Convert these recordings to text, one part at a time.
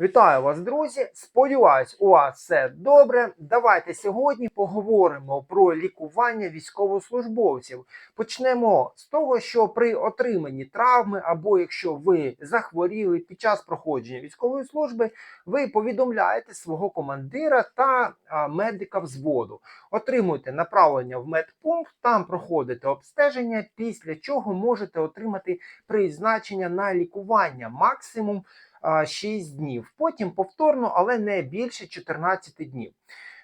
Вітаю вас, друзі! Сподіваюсь, у вас все добре. Давайте сьогодні поговоримо про лікування військовослужбовців. Почнемо з того, що при отриманні травми, або якщо ви захворіли під час проходження військової служби, ви повідомляєте свого командира та медика взводу. Отримуєте направлення в медпункт, там проходите обстеження, після чого можете отримати призначення на лікування максимум. А, 6 днів. Потім повторно, але не більше 14 днів.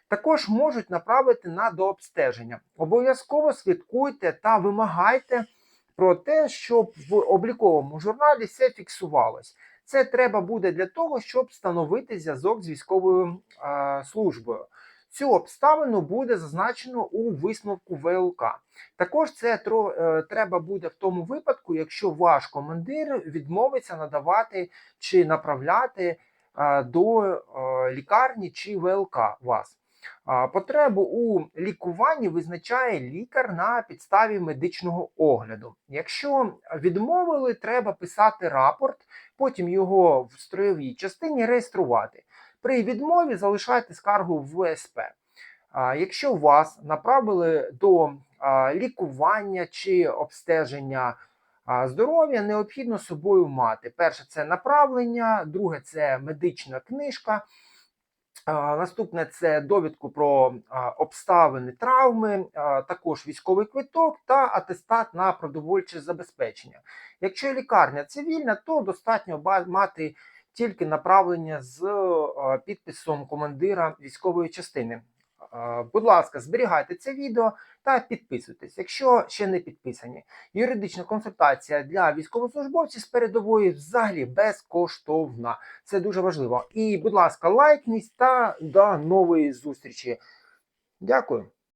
Також можуть направити на дообстеження. Обов'язково слідкуйте та вимагайте про те, щоб в обліковому журналі все фіксувалось. Це треба буде для того, щоб встановити зв'язок з військовою е, службою. Цю обставину буде зазначено у висновку ВЛК. Також це е, треба буде в тому випадку, якщо ваш командир відмовиться надавати чи направляти е, до е, лікарні чи ВЛК вас. Потребу у лікуванні визначає лікар на підставі медичного огляду. Якщо відмовили, треба писати рапорт, потім його в строєвій частині реєструвати. При відмові залишайте скаргу в ВСП. Якщо вас направили до лікування чи обстеження здоров'я, необхідно собою мати. Перше це направлення, друге це медична книжка. Наступне це довідку про обставини травми, також військовий квиток та атестат на продовольче забезпечення. Якщо лікарня цивільна, то достатньо мати тільки направлення з підписом командира військової частини. А, Будь ласка, зберігайте це відео та підписуйтесь, якщо ще не підписані. Юридична консультація для військовослужбовців з передової взагалі безкоштовна. Це дуже важливо. І, будь ласка, лайкніть та до нової зустрічі. Дякую.